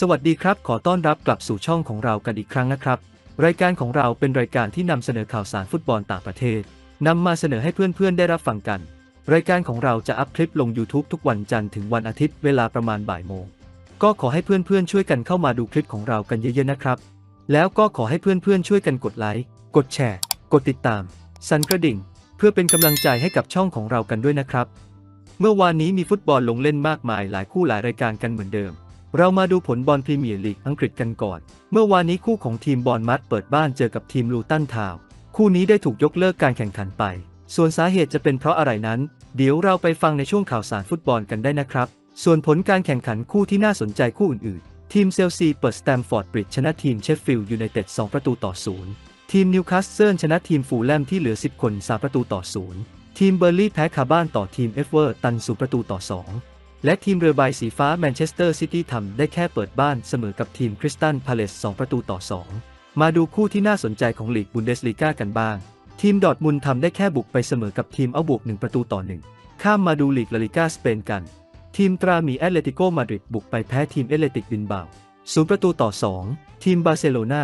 สวัสดีครับ ขอต้อนรับกลับสู่ช่องของเรากันอีกครั้งนะครับ รายการของเราเป็นรายการที่นำเสนอข่าวสารฟุตบอลต่างประเทศนำมาเสนอให้เพื่อนๆได้รับฟังกัน รายการของเราจะอัพคลิปลง YouTube ทุกวันจันทร์ถึงวันอาทิตย์เวลาประมาณบ่ายโมง ก็ขอให้เพื่อนๆช่วยกันเข้ามาดูคลิปของเรากันเยอะๆนะครับ แล้วก็ขอให้เพื่อนๆช่วยกันกดไลค์ กดแชร์ กดติดตาม สั่นกระดิ่ง เพื่อเป็นกำลังใจให้กับช่องของเรากันด้วยนะครับ เมื่อวานนี้มีฟุตบอลลงเล่นมากมายหลายคู่หลายรายการกันเหมือนเดิม เรามาดูผลบอลพรีเมียร์ลีกอังกฤษกันก่อน เมื่อวานนี้คู่ของทีมบอลมัดเปิดบ้านเจอกับทีมลูตันทาว คู่นี้ได้ถูกยกเลิกการแข่งขันไป ส่วนสาเหตุจะเป็นเพราะอะไรนั้น เดี๋ยวเราไปฟังในช่วงข่าวสารฟุตบอลกันได้นะครับ ส่วนผลการแข่งขันคู่ที่น่าสนใจคู่อื่นๆ ทีมเซลซีเปิดสแตมฟอร์ดบริดชนะทีมเชฟฟิลด์ยูไนเต็ด2ประตูต่อศูนย์ทีมนิวคาสเซิลชนะทีมฟูลแลมที่เหลือ 10 คน3ประตูต่อศูนย์ทีมเบอร์ลี่แพ้คาบ้านต่อทีมเอฟเวอร์ตันสูประตูต่อ 2 และทีมเรือใบสีฟ้าแมนเชสเตอร์ซิตี้ทำได้แค่เปิดบ้านเสมอกับทีมคริสตันพาเลส 2 ประตูต่อ 2 มาดูคู่ที่น่าสนใจของลีกบุนเดสลีกากันบ้าง ทีมดอทมุนทำได้แค่บุกไปเสมอกับทีมเอาบวก 1 ประตูต่อ 1 ข้ามมาดูลีกลาลิกาสเปนกัน ทีมตรามีแอตเลติโกมาดริดบุกไปแพ้ทีมเอเลติกบินเบาศูนย์ประตูต่อ 2 ทีมบาร์เซโลนา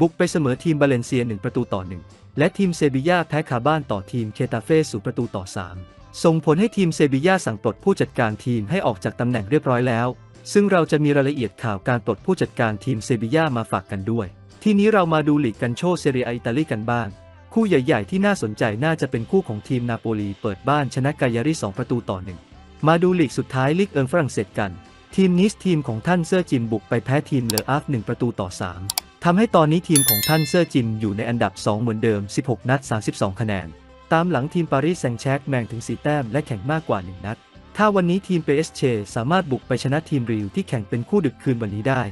บุกไปเสมอทีมบาเลนเซีย 1 ประตูต่อ 1 และทีมเซบียาแพ้คาบ้านต่อทีมเคตาเฟ่ศูนย์ประตูต่อ 3 ส่งผลให้ทีมเซบีย่าสั่งปลดผู้จัดการทีมให้ออกจากตำแหน่งเรียบร้อยแล้ว ซึ่งเราจะมีรายละเอียดข่าวการปลดผู้จัดการทีมเซบีย่ามาฝากกันด้วย ทีนี้เรามาดูลีกกันโชเซเรียอิตาลีกันบ้าง คู่ใหญ่ ๆ ที่น่าสนใจน่าจะเป็นคู่ของทีมนาโปลีเปิดบ้านชนะกายาริ2ประตูต่อ1มาดูลีกสุดท้ายลีกเอิงฝรั่งเศสกัน ทีมนิสทีมของท่านเซอร์จิมบุกไปแพ้ทีมเลออาฟ1ประตูต่อ 3ทำให้ตอนนี้ทีมของท่านเซอร์จิมอยู่ในอันดับ 2 เหมือนเดิม 16 นัด 32 คะแนน ตามหลังทีมปารีสแซงแชกแมงถึง 4 แต้มและแข่งมากกว่า 1 นัด ถ้าวันนี้ทีมเปเอสเชสามารถบุกไปชนะทีมริวที่แข่งเป็นคู่ดึกคืนวันนี้ได้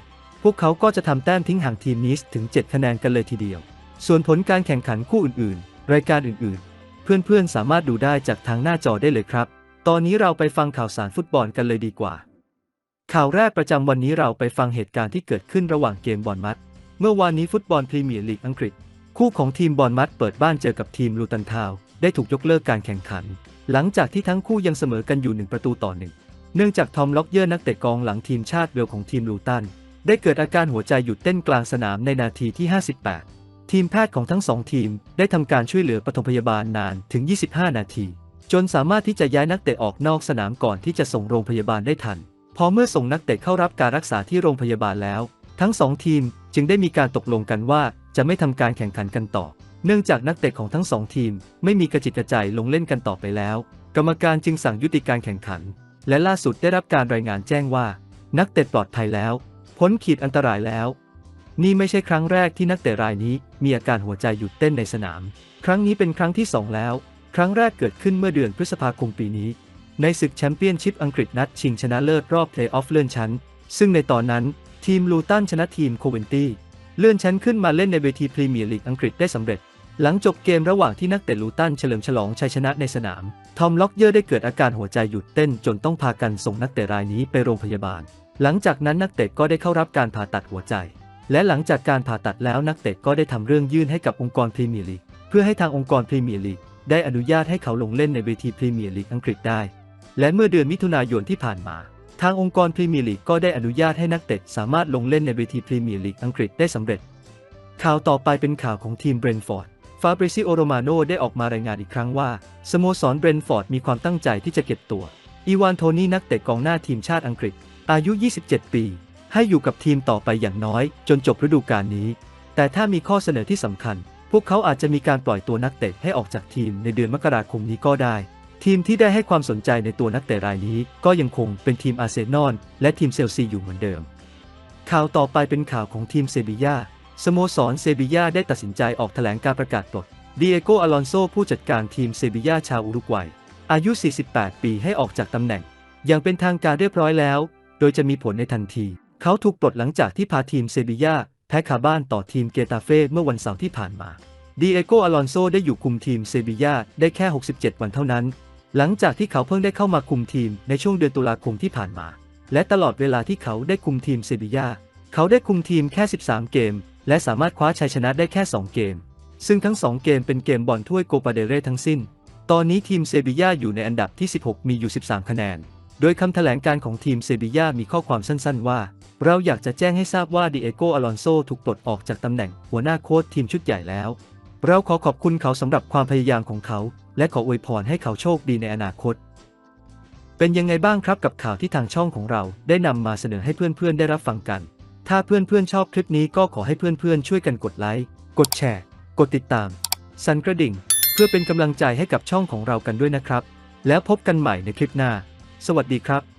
พวกเขาก็จะทำแต้มทิ้งห่างทีมนิสถึง 7 คะแนนกันเลยทีเดียว ส่วนผลการแข่งขันคู่อื่นๆ รายการอื่นๆ เพื่อนๆ สามารถดูได้จากทางหน้าจอได้เลยครับ ตอนนี้เราไปฟังข่าวสารฟุตบอลกันเลยดีกว่า ข่าวแรกประจำวันนี้เราไปฟังเหตุการณ์ที่เกิดขึ้นระหว่างเกมบอลมัด เมื่อวานนี้ฟุตบอลพรีเมียร์ลีกอังกฤษ คู่ของทีมบอลมัดเปิดบ้านเจอกับทีมลูตันทาว ได้ถูกยกเลิกการแข่งขัน หลังจากที่ทั้งคู่ยังเสมอกันอยู่หนึ่งประตูต่อหนึ่งเนื่องจากทอมล็อกเยอร์นักเตะกองหลังทีมชาติเวลของทีมลูตัน ได้เกิดอาการหัวใจหยุดเต้นกลางสนามในนาทีที่ 58 ทีมแพทย์ของทั้งสองทีมได้ทำการช่วยเหลือปฐมพยาบาลนานถึง 25 นาที จนสามารถที่จะย้ายนักเตะออกนอกสนามก่อนที่จะส่งโรงพยาบาลได้ทัน พอเมื่อส่งนักเตะเข้ารับการรักษาที่โรงพยาบาลแล้ว ทั้งสองทีมจึงได้มีการตกลงกันว่า จะไม่ทำการแข่งขันกันต่อ เนื่องจากนักเตะของทั้งสองทีม ไม่มีกระจิตกระใจลงเล่นกันต่อไปแล้ว กรรมการจึงสั่งยุติการแข่งขัน และล่าสุดได้รับการรายงานแจ้งว่า นักเตะปลอดภัยแล้วพ้นขีดอันตรายแล้ว นี่ไม่ใช่ครั้งแรกที่นักเตะรายนี้มีอาการหัวใจหยุดเต้นในสนาม ครั้งนี้เป็นครั้งที่สองแล้ว ครั้งแรกเกิดขึ้นเมื่อเดือนพฤษภาคมปีนี้ ในศึกแชมเปี้ยนชิพอังกฤษนัดชิงชนะเลิศรอบเพลย์ออฟเลื่อนชั้น ซึ่งในตอนนั้นทีมลูตันชนะทีมโคเวนตี้ เลื่อนชั้นขึ้นมาเล่นในเวทีพรีเมียร์ลีกอังกฤษได้สำเร็จ หลังจบเกมระหว่างที่นักเตะลูตันเฉลิมฉลองชัยชนะในสนาม ทอมล็อกเยอร์ได้เกิดอาการหัวใจหยุดเต้นจนต้องพากันส่งนักเตะรายนี้ไปโรงพยาบาล หลังจากนั้นนักเตะก็ได้เข้ารับการผ่าตัดหัวใจ และหลังจากการผ่าตัดแล้วนักเตะก็ได้ทำเรื่องยื่นให้กับองค์กรพรีเมียร์ลีกเพื่อให้ทางองค์กรพรีเมียร์ลีกได้อนุญาตให้เขาลงเล่นในเวทีพรีเมียร์ลีกอังกฤษได้ และเมื่อเดือนมิถุนายนที่ผ่านมา ทางองค์กรพรีเมียร์ลีกก็ได้อนุญาตให้นักเตะสามารถลงเล่นในเวทีพรีเมียร์ลีกอังกฤษได้สำเร็จ ข่าวต่อไปเป็นข่าวของทีมเบรนฟอร์ด ฟาบริซิโอโรมาโนได้ออกมารายงานอีกครั้งว่า สโมสรเบรนฟอร์ดมีความตั้งใจที่จะเก็บตัว อีวานโทนี่นักเตะกองหน้าทีมชาติอังกฤษ อายุ 27 ปี ให้อยู่กับทีมต่อไปอย่างน้อย จนจบฤดูกาลนี้ แต่ถ้ามีข้อเสนอที่สำคัญ พวกเขาอาจจะมีการปล่อยตัวนักเตะให้ออกจากทีมในเดือนมกราคมนี้ก็ได้ ทีมที่ได้ให้ความสนใจในตัวนักเตะรายนี้ ก็ยังคงเป็นทีมอาร์เซนอลและทีมเชลซีอยู่เหมือนเดิม ข่าวต่อไปเป็นข่าวของทีมเซบียาสโมสรเซบียาได้ตัดสินใจออกแถลงการประกาศปลดดิเอโกอลอนโซผู้จัดการทีมเซบียาชาวอุรุกวัย อายุ 48 ปีให้ออกจากตำแหน่ง อย่างเป็นทางการเรียบร้อยแล้ว โดยจะมีผลในทันที เขาถูกปลดหลังจากที่พาทีมเซบียาแพ้คาบ้านต่อทีมเกตาเฟ่เมื่อวันเสาร์ที่ผ่านมาดิเอโกอลอนโซได้อยู่คุมทีมเซบียาได้แค่ 67 วันเท่านั้น หลังจากที่เขาเพิ่งได้เข้ามาคุมทีมในช่วงเดือนตุลาคมที่ผ่านมา และตลอดเวลาที่เขาได้คุมทีมเซบียาเขาได้คุมทีมแค่ 13 เกม และสามารถคว้าชัยชนะได้แค่ 2 เกม ซึ่งทั้ง 2 เกมเป็นเกมบอลถ้วยโกปาเดเรทั้งสิ้น ตอนนี้ทีมเซบียาอยู่ในอันดับที่ 16 มีอยู่ 13 คะแนน โดยคำแถลงการของทีมเซบียามีข้อความสั้นๆว่า เราอยากจะแจ้งให้ทราบว่าดิเอโก อลอนโซถูกปลดออกจากตำแหน่งหัวหน้าโค้ชทีมชุดใหญ่แล้ว เราขอขอบคุณเขาสำหรับความพยายามของเขา และขออวยพรให้เขาโชคดีในอนาคต เป็นยังไงบ้างครับกับข่าวที่ทางช่องของเราได้นำมาเสนอให้เพื่อนๆได้รับฟังกัน ถ้าเพื่อนๆชอบคลิปนี้ก็ขอให้เพื่อนๆช่วยกันกดไลค์กดแชร์ กดติดตาม สั่นกระดิ่ง เพื่อเป็นกำลังใจให้กับช่องของเรากันด้วยนะครับ แล้วพบกันใหม่ในคลิปหน้า สวัสดีครับ